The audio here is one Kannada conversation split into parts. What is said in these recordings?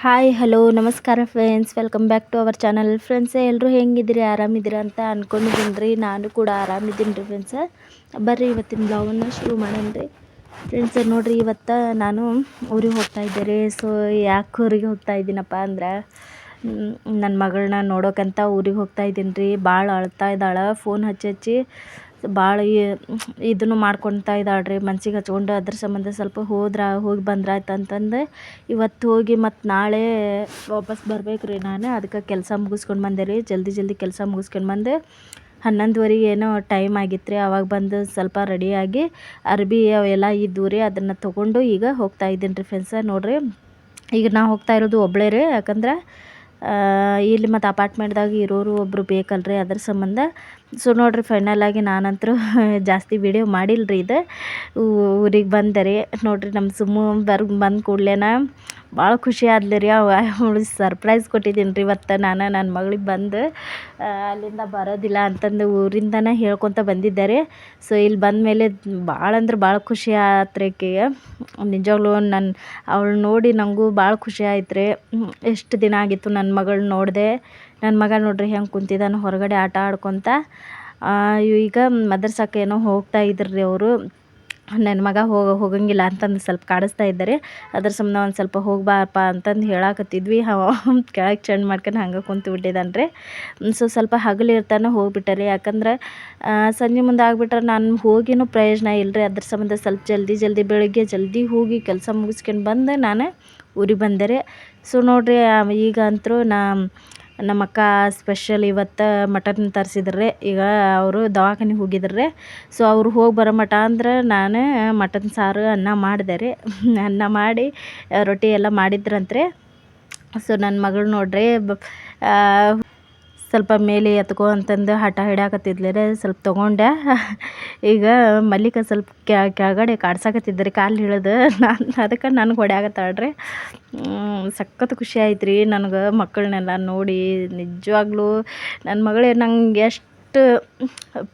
ಹಾಯ್ ಹಲೋ ನಮಸ್ಕಾರ friends welcome back to our channel friends ಎಲ್ಲರೂ ಹೆಂಗಿದ್ದೀರಿ? ಆರಾಮಿದ್ದೀರಾ ಅಂತ ಅಂದ್ಕೊಂಡಿದ್ದೀನಿ ರೀ. ನಾನು ಕೂಡ ಆರಾಮಿದ್ದೀನಿ ರೀ ಫ್ರೆಂಡ್ಸ ಬರ್ರಿ, ಇವತ್ತಿನ ಬ್ಲಾಗನ್ನು ಶುರು ಮಾಡೋಣ ರೀ. ಫ್ರೆಂಡ್ಸ್ ನೋಡಿರಿ, ಇವತ್ತು ನಾನು ಊರಿಗೆ ಹೋಗ್ತಾ ಇದ್ದೆ ರೀ. ಸೊ ಯಾಕೆ ಊರಿಗೆ ಹೋಗ್ತಾ ಇದ್ದೀನಪ್ಪ ಅಂದ್ರೆ ನನ್ನ ಮಗಳನ್ನ ನೋಡೋಕ್ಕಂತ ಊರಿಗೆ ಹೋಗ್ತಾ ಇದ್ದೀನಿ ರೀ. ಭಾಳ ಅಳ್ತಾ ಇದ್ದಾಳೆ. ಫೋನ್ ಹಚ್ಚಿ ಹಚ್ಚಿ ಭಾಳ ಇದನ್ನು ಮಾಡ್ಕೊಳ್ತಾ ಇದ್ದಾಳೆ ರೀ ಮನ್ಸಿಗೆ ಹಚ್ಕೊಂಡು ಅದ್ರ ಸಂಬಂಧ ಸ್ವಲ್ಪ ಹೋದ್ರೆ, ಹೋಗಿ ಬಂದ್ರೆ ಆಯ್ತು ಅಂತಂದು ಇವತ್ತು ಹೋಗಿ ಮತ್ತು ನಾಳೆ ವಾಪಸ್ ಬರ್ಬೇಕು ರೀ ನಾನು. ಅದಕ್ಕೆ ಕೆಲಸ ಮುಗಿಸ್ಕೊಂಡು ಬಂದೆ ರೀ, ಜಲ್ದಿ ಜಲ್ದಿ ಕೆಲಸ ಮುಗಿಸ್ಕೊಂಡು ಬಂದು ಹನ್ನೊಂದುವರೆಗೆ ಏನೋ ಟೈಮ್ ಆಗಿತ್ತು ರೀ ಅವಾಗ ಬಂದು ಸ್ವಲ್ಪ ರೆಡಿಯಾಗಿ ಅರ್ಬಿ ಅವೆಲ್ಲ ಇದ್ದವು ರೀ ಅದನ್ನು ತೊಗೊಂಡು ಈಗ ಹೋಗ್ತಾ ಇದ್ದೀನಿ ರೀ ಫ್ರೆಂಡ್ಸ ನೋಡಿರಿ. ಈಗ ನಾ ಹೋಗ್ತಾ ಇರೋದು ಒಬ್ಬಳೇ ರೀ, ಯಾಕಂದ್ರೆ ಇಲ್ಲಿ ಮತ್ತು ಅಪಾರ್ಟ್ಮೆಂಟ್ದಾಗ ಇರೋರು ಒಬ್ಬರು ಬೇಕಲ್ರಿ ಅದ್ರ ಸಂಬಂಧ. ಸೊ ನೋಡಿರಿ ಫೈನಲಾಗಿ ನಾನಂತರೂ ಜಾಸ್ತಿ ವಿಡಿಯೋ ರೀ ಇದು. ಊರಿಗೆ ಬಂದರೆ ನೋಡಿರಿ ನಮ್ಮ ಸುಮ್ಮ ಬರ್, ಬಂದ ಕೂಡಲೇನ ಭಾಳ ಖುಷಿ ಆದ್ಲಿ ರೀ. ಅವಳು ಸರ್ಪ್ರೈಸ್ ಕೊಟ್ಟಿದ್ದೀನಿ ರೀ ಇವತ್ತು ನಾನು ನನ್ನ ಮಗಳಿಗೆ ಬಂದು. ಅಲ್ಲಿಂದ ಬರೋದಿಲ್ಲ ಅಂತಂದು ಊರಿಂದನೇ ಹೇಳ್ಕೊತ ಬಂದಿದ್ದಾರೆ. ಸೊ ಇಲ್ಲಿ ಬಂದ ಮೇಲೆ ಭಾಳ ಅಂದ್ರೆ ಭಾಳ ಖುಷಿ ಆಯ್ತು ರೀ ಆಕೆಗೆ. ನಿಜವಾಗ್ಲೂ ನನ್ನ ಅವಳು ನೋಡಿ ನನಗೂ ಭಾಳ ಖುಷಿ ಆಯ್ತು ರೀ ಎಷ್ಟು ದಿನ ಆಗಿತ್ತು ನನ್ನ ಮಗಳು ನೋಡಿದೆ. ನನ್ನ ಮಗ ನೋಡ್ರಿ ಹೆಂಗೆ ಕುಂತಿದ್ದಾನೆ ಹೊರಗಡೆ ಆಟ ಆಡ್ಕೊತ. ಈಗ ಮದರ್ಸಕ್ಕೆ ಏನೋ ಹೋಗ್ತಾ ಇದ್ರು ರೀ ಅವರು. ನನ್ನ ಮಗ ಹೋಗ ಹೋಗಂಗಿಲ್ಲ ಅಂತಂದು ಸ್ವಲ್ಪ ಕಾಡಿಸ್ತಾ ಇದ್ದಾರೆ. ಅದ್ರ ಸಂಬಂಧ ಒಂದು ಸ್ವಲ್ಪ ಹೋಗ್ಬಾರಪ್ಪ ಅಂತಂದು ಹೇಳಾಕತ್ತಿದ್ವಿ. ಕೆಳಗೆ ಚೆಂಡ್ ಮಾಡ್ಕೊಂಡು ಹಂಗೆ ಕುಂತು ಬಿಟ್ಟಿದ್ದಾನೆ ಸೊ ಸ್ವಲ್ಪ ಹಗಲು ಇರ್ತಾನೆ ಹೋಗ್ಬಿಟ್ಟಾರೆ. ಯಾಕಂದ್ರೆ ಸಂಜೆ ಮುಂದೆ ಆಗ್ಬಿಟ್ರೆ ನಾನು ಹೋಗಿನೂ ಪ್ರಯೋಜನ ಇಲ್ಲರಿ ಅದ್ರ ಸಂಬಂಧ ಸ್ವಲ್ಪ ಜಲ್ದಿ ಜಲ್ದಿ ಬೆಳಗ್ಗೆ ಜಲ್ದಿ ಹೋಗಿ ಕೆಲಸ ಮುಗಿಸ್ಕೊಂಡು ಬಂದು ನಾನು ಊರಿಗೆ ಬಂದೆ ರೀ. ಸೊ ನೋಡಿರಿ ಈಗ ಅಂತೂ ನಾ ನಮ್ಮ ಅಕ್ಕ ಸ್ಪೆಷಲ್ ಇವತ್ತು ಮಟನ್ ತರಿಸಿದ್ರೆ ಈಗ ಅವರು ದವಾಖಾನೆಗೆ ಹೋಗಿದ್ರೆ ಸೊ ಅವರು ಹೋಗಿ ಬರೋ ಮಟ ಅಂದ್ರೆ ನಾನು ಮಟನ್, ಸಾರು, ಅನ್ನ ಮಾಡಿದೆ ರೀ. ಅನ್ನ ಮಾಡಿ, ರೊಟ್ಟಿ ಎಲ್ಲ ಮಾಡಿದ್ರಂತ್ರಿ. ಸೊ ನನ್ನ ಮಗಳು ನೋಡ್ರಿ ಸ್ವಲ್ಪ ಮೇಲೆ ಎತ್ಕೊ ಅಂತಂದು ಹಠ ಹಿಡ್ಯಾಕತ್ತಿದ್ಲೆ ಸ್ವಲ್ಪ ತೊಗೊಂಡೆ. ಈಗ ಮಲ್ಲಿಕ ಸ್ವಲ್ಪ ಕೆಳಗಡೆ ಕಾಡ್ಸಾಕತ್ತಿದ್ರಿ, ಕಾಲು ಹಿಡಿದು ನಾನು ಅದಕ್ಕೆ ನನಗೆ ಹೊಡ್ಯಾಕತ್ತಾಳ್ರಿ. ಸಖತ್ ಖುಷಿ ಆಯ್ತು ರೀ ನನಗೆ ಮಕ್ಕಳನ್ನೆಲ್ಲ ನೋಡಿ. ನಿಜವಾಗ್ಲೂ ನನ್ನ ಮಗಳೇ ನಂಗೆ ಎಷ್ಟು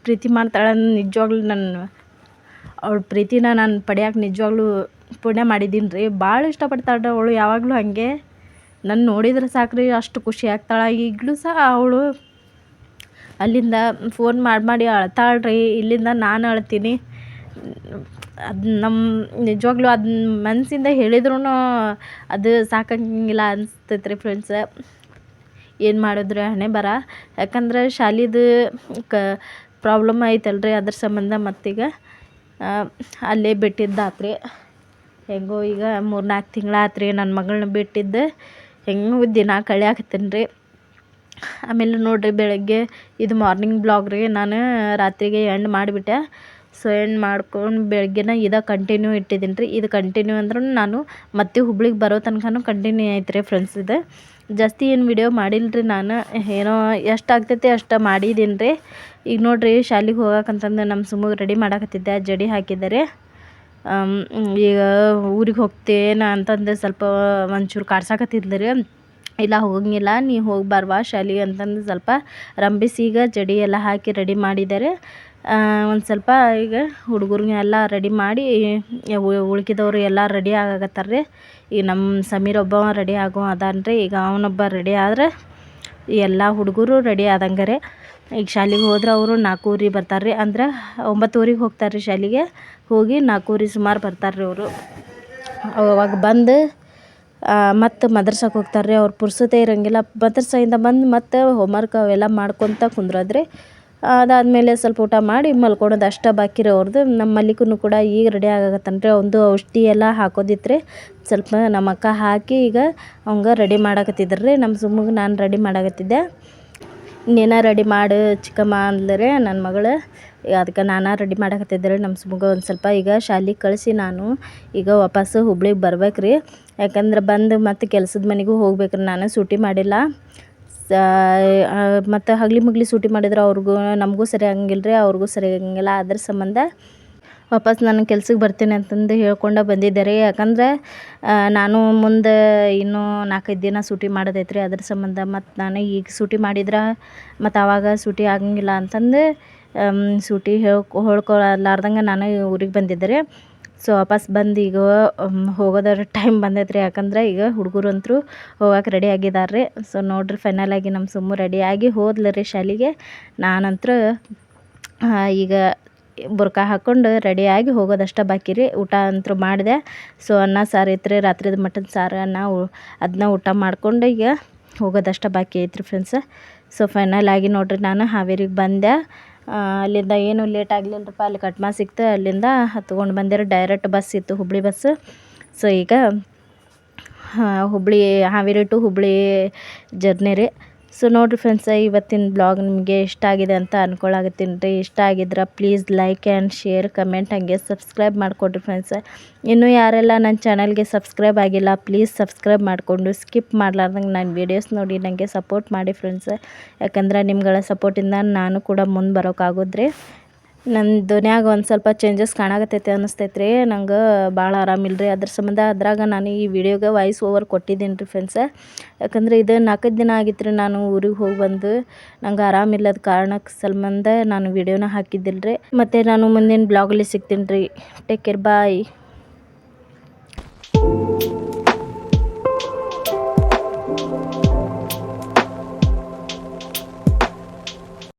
ಪ್ರೀತಿ ಮಾಡ್ತಾಳೆ, ನಿಜವಾಗ್ಲೂ ನನ್ನ ಅವಳ ಪ್ರೀತಿನ ನಾನು ಪಡೆಯೋಕೆ ನಿಜವಾಗ್ಲೂ ಪುಣ್ಯ ಮಾಡಿದ್ದೀನಿ ರೀ ಭಾಳ ಇಷ್ಟಪಡ್ತಾಳೆ ಅವಳು ಯಾವಾಗಲೂ ಹಾಗೆ. ನನ್ನ ನೋಡಿದ್ರೆ ಸಾಕು ರೀ ಅಷ್ಟು ಖುಷಿ ಆಗ್ತಾಳೆ. ಈಗಲೂ ಸಹ ಅವಳು ಅಲ್ಲಿಂದ ಫೋನ್ ಮಾಡಿ ಮಾಡಿ ಅಳ್ತಾಳೆ ರೀ ಇಲ್ಲಿಂದ ನಾನು ಅಳ್ತೀನಿ. ಅದು ನಮ್ಮ ನಿಜವಾಗ್ಲೂ ಅದು ಮನಸ್ಸಿಂದ ಹೇಳಿದ್ರೂ ಅದು ಸಾಕಂಗಿಲ್ಲ ಅನಿಸ್ತೈತೆ ರೀ ಫ್ರೆಂಡ್ಸ ಏನು ಮಾಡಿದ್ರು ಹಣೆ ಬರ? ಯಾಕಂದ್ರೆ ಶಾಲಿದು ಕ ಪ್ರಾಬ್ಲಮ್ ಐತಲ್ರಿ ಅದ್ರ ಸಂಬಂಧ ಮತ್ತೀಗ. ಅಲ್ಲೇ ಬಿಟ್ಟಿದ್ದಾತ್ರಿ. ಹೆಂಗೋ ಈಗ ಮೂರು ನಾಲ್ಕು ತಿಂಗಳಾತ್ರಿ ನನ್ನ ಮಗಳನ್ನ ಬಿಟ್ಟಿದ್ದು. ಹೆಂಗೂ ದಿನ ಕಳೆಯಾಕತ್ತೀನಿ ರೀ. ಆಮೇಲೆ ನೋಡಿರಿ ಬೆಳಗ್ಗೆ ಇದು ಮಾರ್ನಿಂಗ್ ಬ್ಲಾಗ್ ರೀ, ನಾನು ರಾತ್ರಿಗೆ ಎಂಡ್ ಮಾಡಿಬಿಟ್ಟೆ. ಸೊ ಎಂಡ್ ಮಾಡ್ಕೊಂಡು ಬೆಳಗ್ಗೆನ ಇದು ಕಂಟಿನ್ಯೂ ಇಟ್ಟಿದ್ದೀನಿ ರೀ. ಇದು ಕಂಟಿನ್ಯೂ ಅಂದ್ರೆ ನಾನು ಮತ್ತೆ ಹುಬ್ಳಿಗೆ ಬರೋ ತನಕನೂ ಕಂಟಿನ್ಯೂ ಐತೆ ರೀ ಫ್ರೆಂಡ್ಸ್ ಇದು. ಜಾಸ್ತಿ ಏನು ವಿಡಿಯೋ ಮಾಡಿಲ್ಲ ರೀ ನಾನು. ಏನೋ ಎಷ್ಟು ಆಗ್ತೈತೆ ಅಷ್ಟು ಮಾಡಿದ್ದೀನಿ ರೀ. ಈಗ ನೋಡಿರಿ ಶಾಲೆಗೆ ಹೋಗಕ್ಕಂತಂದು ನಮ್ಮ ಸುಮ್ಮಗೆ ರೆಡಿ ಮಾಡಕತ್ತಿದ್ದೆ, ಜಡಿ ಹಾಕಿದ್ದಾರೆ ಈಗ ಊರಿಗೆ ಹೋಗ್ತೇನೆ ಅಂತಂದು ಸ್ವಲ್ಪ ಒಂಚೂರು ಕಾಡ್ಸಾಕತ್ತಿದ್ಲು ರೀ ಇಲ್ಲ ಹೋಗಂಗಿಲ್ಲ ನೀ ಹೋಗಿ ಬಾರ್ವಾ ಶಾಲೆಗೆ ಅಂತಂದು ಸ್ವಲ್ಪ ರಂಬಿಸಿ ಈಗ ಜಡಿ ಎಲ್ಲ ಹಾಕಿ ರೆಡಿ ಮಾಡಿದ್ದಾರೆ. ಒಂದು ಸ್ವಲ್ಪ ಈಗ ಹುಡುಗರಿಗೆಲ್ಲ ರೆಡಿ ಮಾಡಿ ಉಳ್ಕಿದವರು ಎಲ್ಲ ರೆಡಿ ಆಗಕತ್ತಾರೆ ರೀ ಈಗ ನಮ್ಮ ಸಮೀರ್ ಒಬ್ಬ ರೆಡಿ ಆಗೋ ಅದಾನ ರೀ ಈಗ ಅವನೊಬ್ಬ ರೆಡಿ ಆದ್ರೆ ಎಲ್ಲ ಹುಡುಗರು ರೆಡಿ ಆದಂಗೆ ಈಗ ಶಾಲೆಗೆ ಹೋದ್ರೆ ಅವರು ನಾಲ್ಕೂವರೆ ಬರ್ತಾರೆ ರೀ ಅಂದ್ರೆ ಒಂಬತ್ತುವರೆಗೆ ಹೋಗ್ತಾರೆ ರೀ ಶಾಲೆಗೆ. ಹೋಗಿ ನಾಲ್ಕೂವರೆ ಸುಮಾರು ಬರ್ತಾರೆ ರೀ ಅವರು. ಅವಾಗ ಬಂದು ಮತ್ತು ಮದ್ರಸಕ್ಕೆ ಹೋಗ್ತಾರೆ ರೀ ಅವ್ರು ಪುರ್ಸತೆ ಇರೋಂಗಿಲ್ಲ. ಮದ್ರಸೆಯಿಂದ ಬಂದು ಮತ್ತೆ ಹೋಮ್ವರ್ಕ್ ಅವೆಲ್ಲ ಮಾಡ್ಕೊತ ಕುಂದ್ರೋದ್ರಿ. ಅದಾದಮೇಲೆ ಸ್ವಲ್ಪ ಊಟ ಮಾಡಿ ಮಲ್ಕೊಳೋದು ಅಷ್ಟೇ ಬಾಕಿ ರೀ ಅವ್ರದ್ದು ನಮ್ಮ ಮಲ್ಲಿಕೂ ಕೂಡ ಈಗ ರೆಡಿ ಆಗತ್ತನ್ರಿ ರೀ ಒಂದು ಔಷಧಿ ಎಲ್ಲ ಹಾಕೋದಿತ್ತು ಸ್ವಲ್ಪ ನಮ್ಮ ಅಕ್ಕ ಹಾಕಿ ಈಗ ಅವಂಗೆ ರೆಡಿ ಮಾಡಾಕತ್ತಿದ್ರು. ರೀ ನಮ್ಮ ಸುಮ್ಮಗೆ ನಾನು ರೆಡಿ ಮಾಡಾಕತ್ತಿದ್ದೆ. ನೀನು ರೆಡಿ ಮಾಡು ಚಿಕ್ಕಮ್ಮ ಅಂದ್ಲರೆ ನನ್ನ ಮಗಳು. ಅದಕ್ಕೆ ನಾನು ರೆಡಿ ಮಾಡಾಕತ್ತಿದ್ದೆ ರೀ ನಮ್ಮ ಸುಮ್ಗೆ ಒಂದು ಸ್ವಲ್ಪ ಈಗ ಶಾಲೆಗೆ ಕಳಿಸಿ ನಾನು. ಈಗ ವಾಪಸ್ಸು ಹುಬ್ಳಿಗೆ ಬರ್ಬೇಕು ರೀ ಯಾಕಂದ್ರೆ ಬಂದು ಮತ್ತು ಕೆಲಸದ ಮನೆಗೂ ಹೋಗ್ಬೇಕು ನಾನು ಸೂಟಿ ಮಾಡಿಲ್ಲ. ಮತ್ತು ಹಗ್ಲಿ ಮುಗ್ಲಿ ಸೂಟಿ ಮಾಡಿದ್ರೆ ಅವ್ರಿಗೂ, ನಮಗೂ ಸರಿ ಆಗಂಗಿಲ್ಲ ರೀ ಅವ್ರಿಗೂ ಸರಿ ಆಗಂಗಿಲ್ಲ. ಅದ್ರ ಸಂಬಂಧ ವಾಪಸ್ ನಾನು ಕೆಲ್ಸಕ್ಕೆ ಬರ್ತೀನಿ ಅಂತಂದು ಹೇಳ್ಕೊಂಡು ಬಂದಿದ್ದೆ ರೀ ಯಾಕಂದ್ರೆ ನಾನು ಮುಂದೆ ಇನ್ನೂ ನಾಲ್ಕೈದು ದಿನ ಸೂಟಿ ಮಾಡೋದೈತೆ ರೀ ಅದ್ರ ಸಂಬಂಧ ಮತ್ತು ನಾನು ಈಗ ಸೂಟಿ ಮಾಡಿದ್ರೆ ಮತ್ತು ಆವಾಗ ಸೂಟಿ ಆಗಂಗಿಲ್ಲ ಅಂತಂದು ಸೂಟಿ ಹೇಳ್ಕೊ ಹೇಳ್ಕೊಳಲಾರ್ದಂಗೆ ನಾನು ಊರಿಗೆ ಬಂದಿದ್ದೆ ಸೊ ವಾಪಸ್ ಬಂದು ಈಗ ಹೋಗೋದರ ಟೈಮ್ ಬಂದೈತೆ ರೀ ಯಾಕಂದ್ರೆ ಈಗ ಹುಡುಗರು ಅಂತೂ ಹೋಗಕ್ಕೆ ರೆಡಿ ಆಗಿದ್ದಾರೆ ರೀ ಸೊ ನೋಡ್ರಿ ಫೈನಲ್ ಆಗಿ ನಮ್ಮ ಸುಮ್ಮು ರೆಡಿಯಾಗಿ ಹೋದ್ಲು ರೀ ಶಾಲೆಗೆ. ನಾನಂತೂ ಈಗ ಬುರ್ಕ ಹಾಕ್ಕೊಂಡು ರೆಡಿಯಾಗಿ ಹೋಗೋದಷ್ಟೇ ಬಾಕಿ ರೀ. ಊಟ ಅಂತೂ ಮಾಡಿದೆ. ಸೊ ಅನ್ನ, ಸಾರು ಐತ್ರಿ. ರಾತ್ರಿದ ಮಟನ್ ಸಾರು, ಅನ್ನ ಅದನ್ನ ಊಟ ಮಾಡಿಕೊಂಡು ಈಗ ಹೋಗೋದಷ್ಟೇ ಬಾಕಿ ಐತ್ರಿ ಫ್ರೆಂಡ್ಸ್ ಸೊ ಫೈನಲ್ ಆಗಿ ನೋಡ್ರಿ ನಾನು ಹಾವೇರಿಗೆ ಬಂದೆ. ಅಲ್ಲಿಂದ ಏನು ಲೇಟ್ ಆಗಲಿಲ್ಲರಪ್ಪ ಅಲ್ಲಿ ಕಟ್ಮಾ ಸಿಕ್ತು. ಅಲ್ಲಿಂದ ಹತ್ಕೊಂಡು ಬಂದಿರೋ ಡೈರೆಕ್ಟ್ ಬಸ್ ಇತ್ತು, ಹುಬ್ಳಿ ಬಸ್ ಸೊ ಈಗ ಹುಬ್ಳಿ, ಹಾವೇರಿ ಟು ಹುಬ್ಳಿ ಜರ್ನಿ ರೀ. ಸೊ ನೋಡಿರಿ ಫ್ರೆಂಡ್ಸ ಇವತ್ತಿನ ಬ್ಲಾಗ್ ನಿಮಗೆ ಇಷ್ಟ ಆಗಿದೆ ಅಂತ ಅಂದ್ಕೊಳಾಗತ್ತೀನಿ ರೀ. ಇಷ್ಟ ಆಗಿದ್ರೆ please like and share comment ಹಾಗೆ ಸಬ್ಸ್ಕ್ರೈಬ್ ಮಾಡಿಕೊಡ್ರಿ ಫ್ರೆಂಡ್ಸ ಇನ್ನೂ ಯಾರೆಲ್ಲ ನನ್ನ ಚಾನಲ್ಗೆ ಸಬ್ಸ್ಕ್ರೈಬ್ ಆಗಿಲ್ಲ ಪ್ಲೀಸ್ ಸಬ್ಸ್ಕ್ರೈಬ್ ಮಾಡಿಕೊಂಡು ಸ್ಕಿಪ್ ಮಾಡಲಾರ್ದಂಗೆ ನಾನು ವೀಡಿಯೋಸ್ ನೋಡಿ ನನಗೆ ಸಪೋರ್ಟ್ ಮಾಡಿ ಫ್ರೆಂಡ್ಸ ಯಾಕಂದ್ರೆ ನಿಮ್ಗಳ ಸಪೋರ್ಟಿಂದ ನಾನು ಕೂಡ ಮುಂದೆ ಬರೋಕ್ಕಾಗೋದ್ರಿ ನನ್ನ ಧ್ವನ್ಯಾಗ ಒಂದು ಸ್ವಲ್ಪ ಚೇಂಜಸ್ ಕಾಣಾಕತ್ತೈತೆ ಅನ್ನಿಸ್ತೈತೆ ರೀ ನಂಗೆ ಭಾಳ ಆರಾಮಿಲ್ಲ ರೀ ಅದ್ರ ಸಂಬಂಧ ಅದ್ರಾಗ ನಾನು ಈ ವಿಡಿಯೋಗೆ ವಾಯ್ಸ್ ಓವರ್ ಕೊಟ್ಟಿದ್ದೀನಿ ರೀ ಫ್ರೆಂಡ್ಸ ಯಾಕಂದ್ರೆ ಇದು ನಾಲ್ಕೈದು ದಿನ ಆಗಿತ್ತು ರೀ ನಾನು ಊರಿಗೆ ಹೋಗಿ ಬಂದು. ನಂಗೆ ಆರಾಮಿಲ್ಲದ ಕಾರಣಕ್ಕೆ ಸಂಬಂಧ ನಾನು ವಿಡಿಯೋನ ಹಾಕಿದ್ದಿಲ್ಲ ರೀ ಮತ್ತು ನಾನು ಮುಂದಿನ ಬ್ಲಾಗಲ್ಲಿ ಸಿಗ್ತೀನಿ ರೀ. Take care bye